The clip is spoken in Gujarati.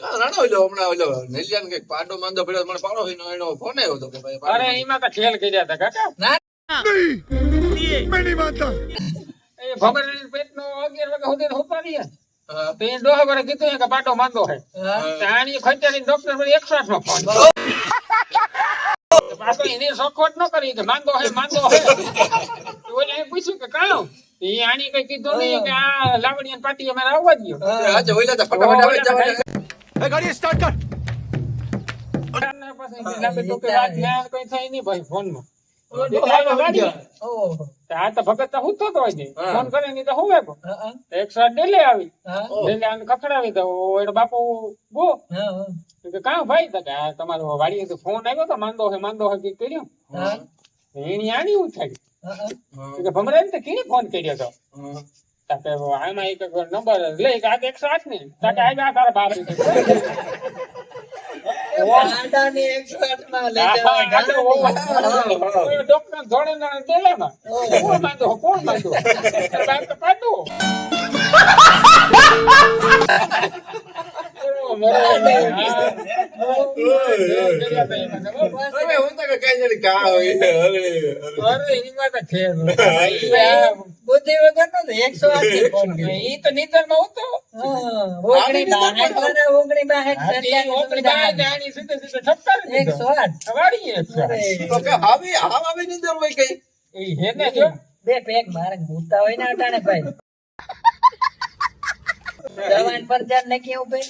રાણો ઓલો હમણાં ઓલો નેલિયાને કંઈક પાડો માંદો પડ્યો મને પાડો એનો એનો ફોન આવ્યો હતો કે ભાઈ અરે એમાં તો ખેલ કર્યા હતા કાકા? એ ભમરડી પેટનો 11 વાગે સુધી ઉપાડી તો એ ડોહા વાળા કીધું કે પાટો માંદો હે. તો ખંચારી ડોક્ટર પર 108 નો ફોન પાછો એની સખવટ ન કરી કે માંદો હે માંદો હે તો ઓલે એમ પૂછ્યું કે કાયો એ આની કઈ કીધું નહીં કે આ લાવણી પાટી અમારે આવવા દ્યો. આજે ઓઈલા તો ફટાફટ આવે જવા દે. અને પછી લાગે તો કે રાત ના કઈ થાય નહીં ભાઈ ગાડી. હોય. ફોન કરે નહીં તો હુવે એક તો એકસો આઠ ડેલે આવી. ડેલે આને ખખડાવી તો એનો બાપુ ગો. તો કે કાં ભાઈ? તો તમારો વાડી ફોન આવ્યો તો માંદો હે માંદો હે કર્યું. એની આની ઉઠાડી કે ભમરાને તો કીને ફોન કર્યો તો? હા. આમાં એક નંબર લે કે આ એકસો આઠ ને. તો આ જા તારા બાપ ડોક્ટર ધોળે ના ડેલામાં કોણ માંદો? કોણ માંદો? પાડો. અરે બુદ્ધિ આવી હોય કઈ હે ને બે પેક મારે ભૂતા હોય ને અટાણે ભાઈ દવાન પર ધ્યાન નાખી છે ભાઈ.